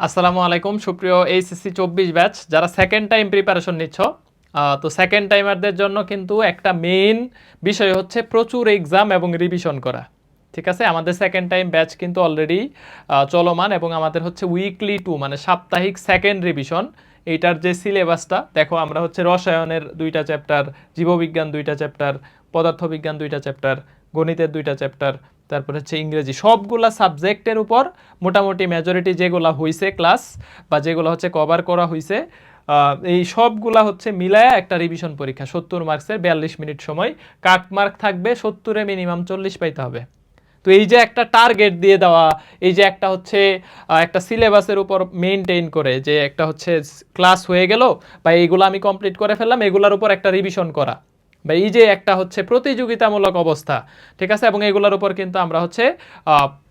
আসসালামু আলাইকুম, সুপ্রিয় এইচএসসি চব্বিশ ব্যাচ যারা সেকেন্ড টাইম প্রিপারেশন নিচ্ছ তো সেকেন্ড টাইমারদের জন্য কিন্তু একটা মেইন বিষয় হচ্ছে প্রচুর এক্সাম এবং রিভিশন করা। ঠিক আছে? আমাদের সেকেন্ড টাইম ব্যাচ কিন্তু অলরেডি চলমান এবং আমাদের হচ্ছে উইকলি টু মানে সাপ্তাহিক সেকেন্ড রিভিশন এইটার যে সিলেবাসটা দেখো আমরা হচ্ছে রসায়নের দুইটা চ্যাপ্টার জীববিজ্ঞান দুইটা চ্যাপ্টার পদার্থবিজ্ঞান দুইটা চ্যাপ্টার গণিতের দুইটা চ্যাপ্টার তারপর হচ্ছে ইংরেজি। সবগুলা সাবজেক্টের উপর মোটামুটি মেজরিটি যেগুলা হইছে ক্লাস বা যেগুলো হচ্ছে কভার করা আহ, এই সবগুলা হচ্ছে মিলায়া একটা রিভিশন পরীক্ষা সত্তর মার্কসের বিয়াল্লিশ মিনিট সময়। কাট মার্ক থাকবে সত্তরে মিনিমাম চল্লিশ পাইতে হবে। তো এই যে একটা টার্গেট দিয়ে দেওয়া, এই যে একটা হচ্ছে একটা সিলেবাসের উপর মেনটেন করে যে একটা হচ্ছে ক্লাস হয়ে গেল, বা এইগুলো আমি কমপ্লিট করে ফেললাম, এগুলোর উপর একটা রিভিশন করা। বা এই যে একটা হচ্ছে প্রতিযোগিতামূলক অবস্থা, ঠিক আছে? এবং এগুলোর উপর কিন্তু আমরা হচ্ছে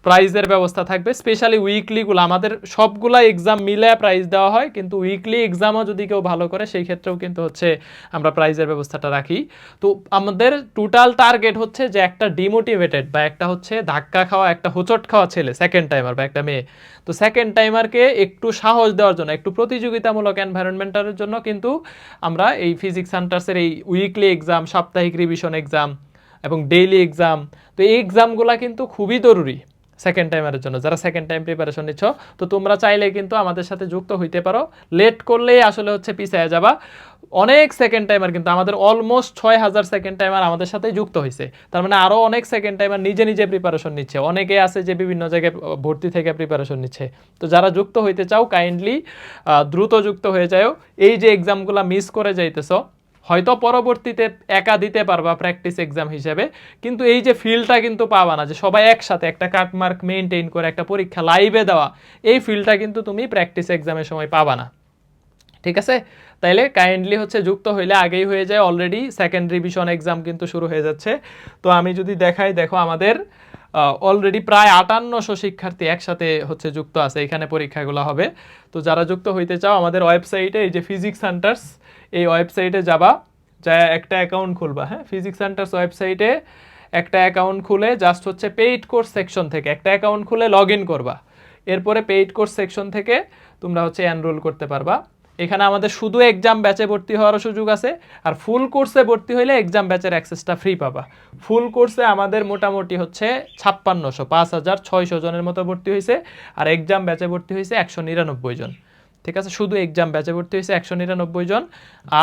প্রাইজের ব্যবস্থা থাকবে। স্পেশালি উইকলিগুলো আমাদের সবগুলা এক্সাম মিলে প্রাইজ দেওয়া হয়, কিন্তু উইকলি এক্সামও যদি কেউ ভালো করে, সেই ক্ষেত্রেও কিন্তু হচ্ছে আমরা প্রাইজের ব্যবস্থাটা রাখি। তো আমাদের টোটাল টার্গেট হচ্ছে যে একটা ডিমোটিভেটেড বা একটা হচ্ছে ধাক্কা খাওয়া, একটা হোচট খাওয়া ছেলে সেকেন্ড টাইমার বা একটা মেয়ে। তো সেকেন্ড টাইমারকে একটু সাহস দেওয়ার জন্য, একটু প্রতিযোগিতামূলক এনভায়রনমেন্টের জন্য কিন্তু আমরা এই ফিজিক্স সেন্টার্সের এই উইকলি এক্সাম সাপ্তাহিক রিভিশন এক্সাম এবং ডেইলি এক্সাম তো এই এক্সামগুলো কিন্তু খুবই জরুরি। সেকেন্ড টাইমের জন্য। যারা সেকেন্ড টাইম প্রিপারেশন নিচ্ছ, তো তোমরা চাইলে কিন্তু আমাদের সাথে যুক্ত হইতে পারো। লেট করলেই আসলে হচ্ছে পিছিয়ে যাবা। অনেক সেকেন্ড টাইমার কিন্তু আমাদের অলমোস্ট ছয় হাজার সেকেন্ড টাইমার আমাদের সাথে যুক্ত হয়েছে তার মানে আরও অনেক সেকেন্ড টাইমার নিজে নিজে প্রিপারেশন নিচ্ছে। অনেকে আছে যে বিভিন্ন জায়গায় ভর্তি থেকে প্রিপারেশন নিচ্ছে। তো যারা যুক্ত হইতে চাও কাইন্ডলি দ্রুত যুক্ত হয়ে যাও এই যে এক্সামগুলো মিস করে যাইতেছো হয়তো পরবর্তীতে একা দিতে পারবা প্র্যাকটিস এক্সাম হিসেবে, কিন্তু এই যে ফিলটা কিন্তু পাবা না যে সবাই একসাথে একটা কাটমার্ক মেনটেন করে একটা পরীক্ষা লাইভে দেওয়া, এই ফিলটা কিন্তু তুমি প্র্যাকটিস এক্সামের সময় পাবা না। ঠিক আছে? তাইলে কাইন্ডলি হচ্ছে যুক্ত হইলে আগেই হয়ে যায় অলরেডি সেকেন্ড রিভিশন এক্সাম কিন্তু শুরু হয়ে যাচ্ছে। তো আমি যদি দেখাই, দেখো আমাদের অলরেডি প্রায় আটান্নশো শিক্ষার্থী একসাথে হচ্ছে যুক্ত আছে, এখানে পরীক্ষাগুলো হবে। তো যারা যুক্ত হইতে চাও, আমাদের ওয়েবসাইটে এই যে ফিজিক্স সেন্টার্স এই ওয়েবসাইটে যাবা যা একটা অ্যাকাউন্ট খুলবা হ্যাঁ? ফিজিক্স সেন্টার্স ওয়েবসাইটে একটা অ্যাকাউন্ট খুলে জাস্ট হচ্ছে পেইড কোর্স সেকশন থেকে, একটা অ্যাকাউন্ট খুলে লগ করবা। এরপরে পেইড কোর্স সেকশন থেকে তোমরা হচ্ছে এনরোল করতে পারবা। এখানে আমাদের শুধু এক্সাম ব্যাচে ভর্তি হওয়ারও সুযোগ আছে, আর ফুল কোর্সে ভর্তি হইলে এক্সাম ব্যাচের অ্যাক্সেসটা ফ্রি পাবা। ফুল কোর্সে আমাদের মোটামুটি হচ্ছে ছাপ্পান্নশো, পাঁচ হাজার ছয়শো জনের মতো ভর্তি হয়েছে আর এক্সাম ব্যাচে ভর্তি হয়েছে একশো নিরানব্বই জন। ঠিক আছে? শুধু এক্সাম ব্যাচে ভর্তি হয়েছে একশো নিরানব্বই জন,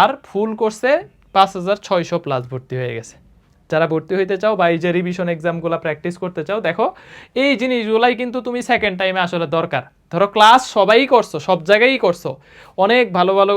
আর ফুল কোর্সে পাঁচ হাজার ছয়শো প্লাস ভর্তি হয়ে গেছে। যারা ভর্তি হইতে চাও বা এই যে রিভিশন এক্সামগুলো প্র্যাকটিস করতে চাও, দেখো, এই জিনিসগুলাই কিন্তু তুমি সেকেন্ড টাইমে আসলে দরকার। ধরো ক্লাস সবাই করছ, সব জায়গায়ই করছ, অনেক ভালো ভালো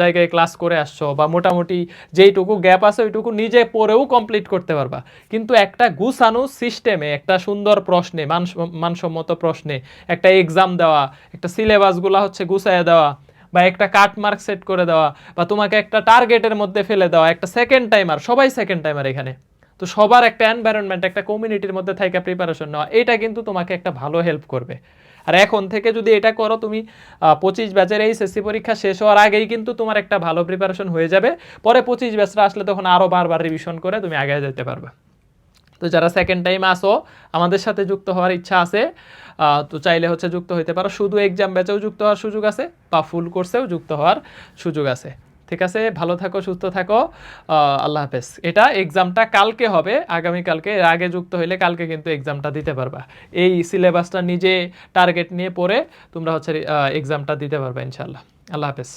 জায়গায় ক্লাস করে আসছো বা মোটামুটি যেইটুকু গ্যাপ আছে ওইটুকু নিজে পড়েও কমপ্লিট করতে পারবা। কিন্তু একটা গুছানো সিস্টেমে একটা সুন্দর প্রশ্নে, মান, মানসম্মত প্রশ্নে, একটা এক্সাম দেওয়া, একটা সিলেবাসগুলো হচ্ছে গুছাইয়ে দেওয়া, বা একটা কাট মার্ক সেট করে দেওয়া, বা তোমাকে একটা টার্গেটের মধ্যে ফেলে দেওয়া, একটা সেকেন্ড টাইমার সবাই সেকেন্ড টাইমার এখানে। তো সবার একটা এনভায়রনমেন্ট একটা কমিউনিটির মধ্যে থাকা প্রিপারেশন নেওয়া এটা কিন্তু তোমাকে একটা ভালো হেল্প করবে। আর এখন থেকে যদি এটা করো, তুমি পঁচিশ ব্যাচের এই এসএসসি পরীক্ষা শেষ হওয়ার আগেই কিন্তু তোমার একটা ভালো প্রিপারেশন হয়ে যাবে। পরে পঁচিশ ব্যাচরা আসলে তখন আরও বারবার রিভিশন করে তুমি আগে যেতে পারবে। তো যারা সেকেন্ড টাইম আসো আমাদের সাথে যুক্ত হওয়ার ইচ্ছা আছে তো চাইলে হচ্ছে যুক্ত হইতে পারো। শুধু এক্সাম ব্যাচেও যুক্ত হওয়ার সুযোগ আছে, বা ফুল কোর্সেও যুক্ত হওয়ার সুযোগ আছে। ঠিক আছে? ভালো থাকো, সুস্থ থাকো। আল্লাহ হাফেজ। এটা এক্সামটা কালকে হবে, আগামীকালকে। এর আগে যুক্ত হইলে কালকে কিন্তু এক্সামটা দিতে পারবা। এই সিলেবাসটা নিজে টার্গেট নিয়ে পড়ে তোমরা হচ্ছে এক্সামটা দিতে পারবা ইনশাল্লাহ আল্লাহ হাফেজ।